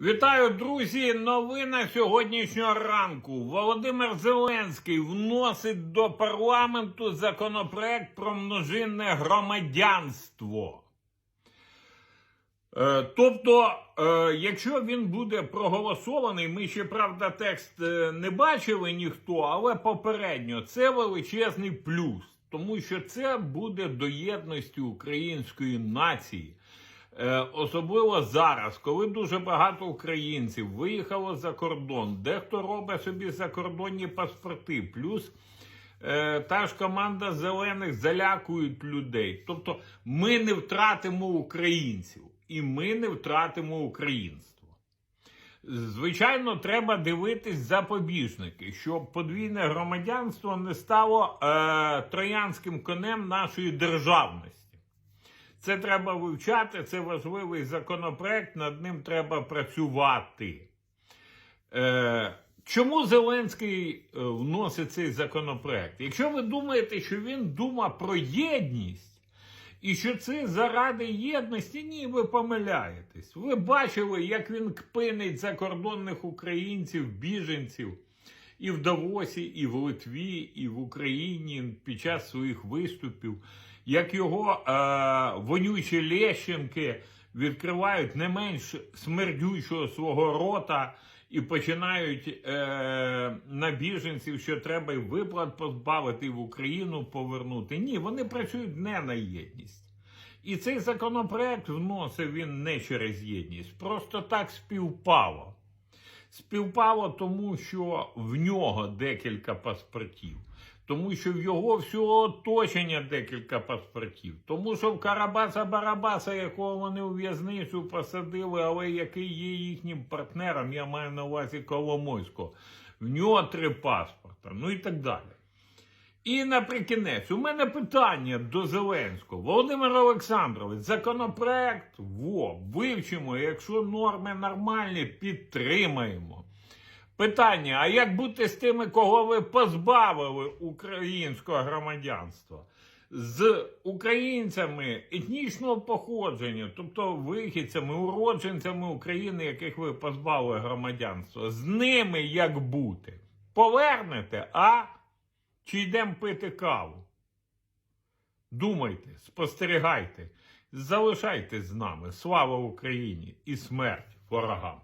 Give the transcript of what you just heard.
Вітаю, друзі! Новина сьогоднішнього ранку. Володимир Зеленський вносить до парламенту законопроект про множинне громадянство. Е, Тобто, е, якщо він буде проголосований, ми ще правда текст е, не бачили ніхто, але попередньо це величезний плюс, тому що це буде до єдності української нації. Е, Особливо зараз, коли дуже багато українців виїхало за кордон, дехто робить собі закордонні паспорти, плюс е, та ж команда зелених залякують людей. Тобто ми не втратимо українців і ми не втратимо українство. Звичайно, треба дивитись запобіжники, щоб подвійне громадянство не стало е, троянським конем нашої державності. Це треба вивчати, це важливий законопроект, над ним треба працювати. Е, чому Зеленський е, вносить цей законопроект? Якщо ви думаєте, що він дума про єдність, і що це заради єдності, ні, ви помиляєтесь. Ви бачили, як він кпинить закордонних українців, біженців і в Давосі, і в Литві, і в Україні під час своїх виступів, як його е, вонючі лещенки відкривають не менш смердючого свого рота і починають е, на біженців, що треба і виплат позбавити і в Україну повернути. Ні, вони працюють не на єдність. І цей законопроект вносив він не через єдність, просто так співпало. Співпало тому, що в нього декілька паспортів, тому що в його всього оточення декілька паспортів, тому що в Карабаса Барабаса, якого вони у в'язницю посадили, але який є їхнім партнером, я маю на увазі Коломойського, в нього три паспорта, ну і так далі. І наприкінець, у мене питання до Зеленського. Володимир Олександрович, законопроект во, вивчимо, якщо норми нормальні, підтримаємо. Питання: а як бути з тими, кого ви позбавили українського громадянства? З українцями етнічного походження, тобто вихідцями, уродженцями України, яких ви позбавили громадянства, з ними як бути? Повернете, а? Чи йдемо пити каву? Думайте, спостерігайте, залишайтесь з нами. Слава Україні і смерть ворогам!